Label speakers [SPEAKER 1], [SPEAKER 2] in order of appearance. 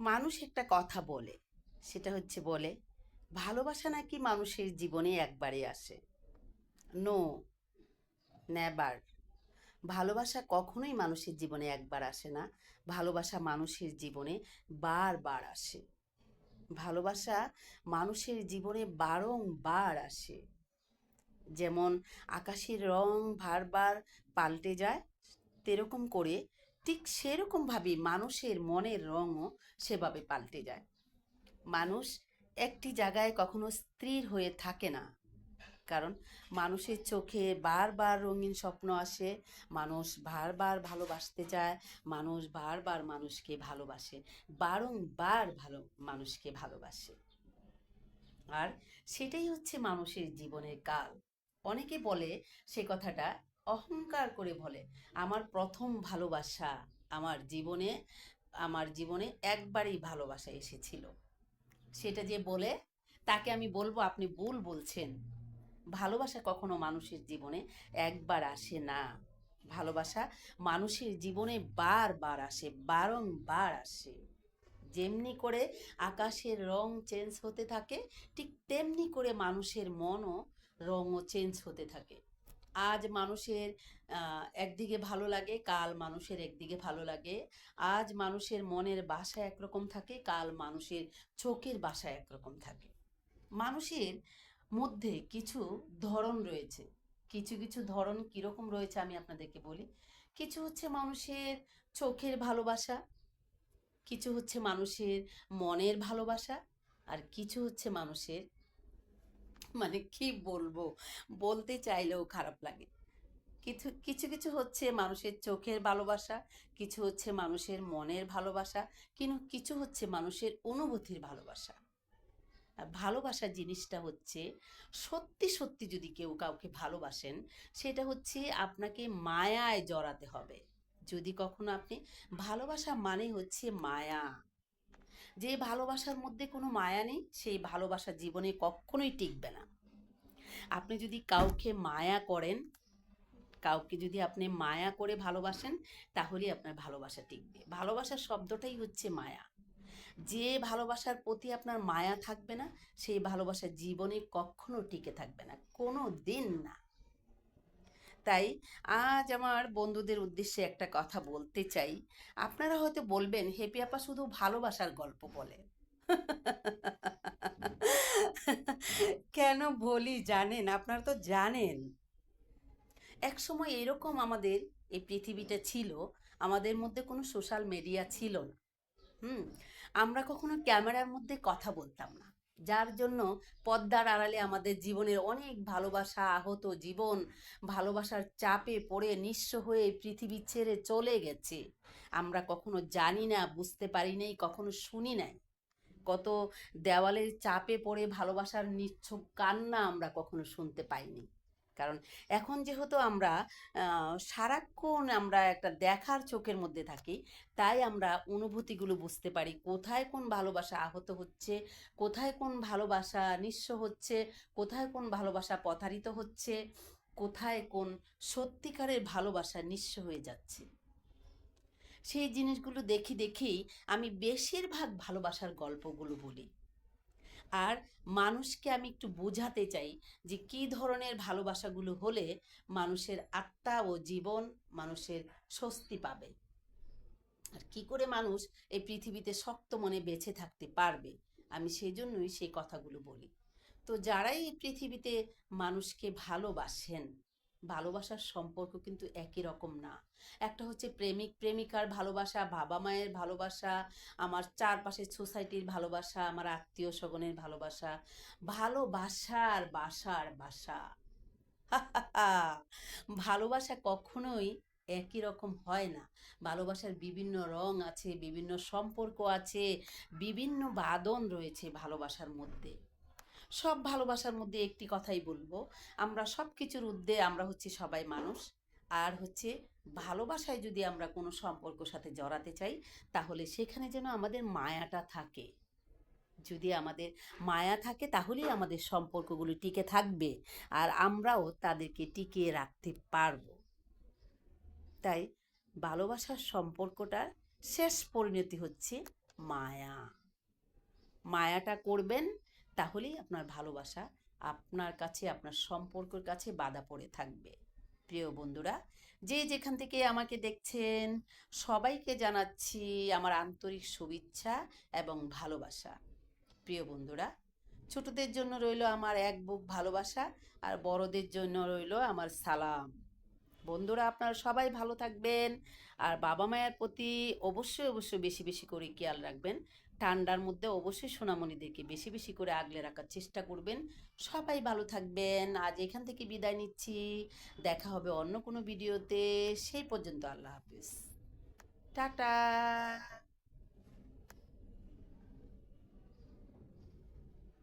[SPEAKER 1] মানুষ একটা কথা বলে, সেটা হচ্ছে বলে, ভালোবাসা নাকি মানুষের জীবনে একবারে আসে? নো নেবার ভালোবাসা কখনোই মানুষের জীবনে একবার আসে না। ভালোবাসা মানুষের জীবনে বারবার আসে। ভালোবাসা মানুষের জীবনে বারংবার আসে। যেমন আকাশের রং বারবার পাল্টে যায়, তেরকম করে ঠিক সেরকমভাবে মানুষের মনের রঙও সেভাবে পাল্টে যায়। মানুষ একটি জায়গায় কখনো স্থির হয়ে থাকে না। কারণ মানুষের চোখে বারবার রঙিন স্বপ্ন আসে, মানুষ বারবার ভালোবাসতে চায়, মানুষ বারবার মানুষকে ভালোবাসে, বারংবার ভালো, মানুষকে ভালোবাসে। আর সেটাই হচ্ছে মানুষের জীবনের কাল। অনেকে বলে সে কথাটা অহংকার করে বলে। আমার প্রথম ভালোবাসা আমার জীবনে আমার জীবনে একবারই ভালোবাসা এসেছিল। সেটা যে বলে, তাকে আমি বলব, আপনি ভুল বলছেন। ভালোবাসা কখনো মানুষের জীবনে একবার আসে না। ভালোবাসা মানুষের জীবনে বারবার আসে, বারংবার আসে। যেমনি করে আকাশের রং চেঞ্জ হতে থাকে, ঠিক তেমনি করে মানুষের মনও রঙও চেঞ্জ হতে থাকে। আজ মানুষের একদিকে ভালো লাগে, কাল মানুষের একদিকে ভালো লাগে। আজ মানুষের মনের বাসা একরকম থাকে, কাল মানুষের চোখের বাসা একরকম থাকে। মানুষের মধ্যে কিছু ধরন রয়েছে। কিছু কিছু ধরন কীরকম রয়েছে আমি আপনাদেরকে বলি। কিছু হচ্ছে মানুষের চোখের ভালোবাসা, কিছু হচ্ছে মানুষের মনের ভালোবাসা, আর কিছু হচ্ছে মানুষের মানে কি বলব? বলতে চাইলেও খারাপ লাগে। কিছু কিছু কিছু হচ্ছে মানুষের চোখের ভালোবাসা, কিছু হচ্ছে মানুষের মনের ভালোবাসা কিন্তু কিছু হচ্ছে মানুষের অনুভূতির ভালোবাসা। ভালোবাসা জিনিসটা হচ্ছে, সত্যি সত্যি যদি কেউ কাউকে ভালোবাসেন, সেটা হচ্ছে আপনাকে মায়ায় জড়াতে হবে। যদি কখনো আপনি, ভালোবাসা মানে হচ্ছে মায়া। যে ভালোবাসার মধ্যে কোনো মায়া নেই, সেই ভালোবাসা জীবনে কখনোই টিকবে না। আপনি যদি কাউকে মায়া করেন, কাউকে যদি আপনি মায়া করে ভালোবাসেন তাহলেই আপনার ভালোবাসা টিকবে। ভালোবাসার শব্দটাই হচ্ছে মায়া। যে ভালোবাসার প্রতি আপনার মায়া থাকবে না, সেই ভালোবাসা জীবনে কখনো টিকে থাকবে না, কোনো দিন না। তাই আজ আমার বন্ধুদের উদ্দেশ্যে একটা কথা বলতে চাই। আপনারা হয়তো বলবেন, হেপি আপা শুধু ভালোবাসার গল্প বলে। কেন বলি জানেন? আপনারা তো জানেন। এক সময় এরকম আমাদের এই পৃথিবীটা ছিল, আমাদের মধ্যে কোনো সোশ্যাল মিডিয়া ছিল না। হুম? আমরা কখনো ক্যামেরার মধ্যে কথা বলতাম না। যার জন্য পদ্মার আড়ালে আমাদের জীবনের অনেক ভালোবাসা আহত জীবন, ভালোবাসার চাপে পড়ে নিঃস্ব হয়ে পৃথিবী ছেড়ে চলে গেছে। আমরা কখনো জানি না, বুঝতে পারি নাই, কখনো শুনি নাই। কত দেওয়ালের চাপে পড়ে ভালোবাসার নিচ্ছক কান্না আমরা কখনো শুনতে পাইনি। কারণ এখন যেহেতু আমরা সারাক্ষণ আমরা একটা দেখার চোখের মধ্যে থাকি, তাই আমরা অনুভূতিগুলো বুঝতে পারি, কোথায় কোন ভালোবাসা আহত হচ্ছে, কোথায় কোন ভালোবাসা নিঃস্ব হচ্ছে, কোথায় কোন ভালোবাসা প্রতারিত হচ্ছে, কোথায় কোন সত্যিকারের ভালোবাসা নিঃস্ব হয়ে যাচ্ছে। সেই জিনিসগুলো দেখি, দেখেই আমি বেশিরভাগ ভালোবাসার গল্পগুলো বলি। আর মানুষকে আমি একটু বোঝাতে চাই যে কী ধরনের ভালোবাসাগুলো হলে মানুষের আত্মা ও জীবন মানুষের স্বস্তি পাবে। আর কি করে মানুষ এই পৃথিবীতে শক্ত মনে বেঁচে থাকতে পারবে, আমি সেই জন্যই সেই কথাগুলো বলি। তো যারাই এই পৃথিবীতে মানুষকে ভালোবাসেন ভালোবাসার সম্পর্ক কিন্তু একই রকম না। একটা হচ্ছে প্রেমিক, প্রেমিকার ভালোবাসা, বাবা মায়ের ভালোবাসা, আমার চারপাশের সোসাইটির ভালোবাসা, আমার আত্মীয় স্বজনের ভালোবাসা। ভালোবাসার বাসার বাসা। ভালোবাসা কখনোই একই রকম হয় না। ভালোবাসার বিভিন্ন রং আছে, বিভিন্ন সম্পর্ক আছে, বিভিন্ন বাদন রয়েছে ভালোবাসার মধ্যে। সব ভালোবাসার মধ্যে একটি কথাই বলব। আমরা সব কিছুর ঊর্ধ্বে আমরা হচ্ছে সবাই মানুষ। আর হচ্ছে ভালোবাসায় যদি আমরা কোনো সম্পর্ক সাথে জড়াতে চাই, তাহলে সেখানে যেন আমাদের মায়াটা থাকে। যদি আমাদের মায়া থাকে, তাহলেই আমাদের সম্পর্কগুলো টিকে থাকবে আর আমরাও তাদেরকে টিকিয়ে রাখতে পারব। তাই ভালোবাসার সম্পর্কটার শেষ পরিণতি হচ্ছে মায়া। মায়াটা করবেন তাহলেই আপনার ভালোবাসা আপনার কাছে, আপনার সম্পর্কের কাছে বাধা পড়ে থাকবে। প্রিয় বন্ধুরা, যে যেখান থেকে আমাকে দেখছেন, সবাইকে জানাচ্ছি আমার আন্তরিক শুভেচ্ছা এবং ভালোবাসা। প্রিয় বন্ধুরা, ছোটদের জন্য রইল আমার এক বুক ভালোবাসা আর বড়দের জন্য রইল আমার সালাম। বন্ধুরা, আপনারা সবাই ভালো থাকবেন আর বাবা মায়ের প্রতি অবশ্যই অবশ্যই বেশি বেশি করে খেয়াল রাখবেন। ঠান্ডার মধ্যে অবশ্যই সোনামণিদেরকে বেশি বেশি করে আগলে রাখার চেষ্টা করবেন। সবাই ভালো থাকবেন। আজ এখান থেকে বিদায় নিচ্ছি। দেখা হবে অন্য কোনো ভিডিওতে। সেই পর্যন্ত আল্লাহ হাফিজ। টাটা।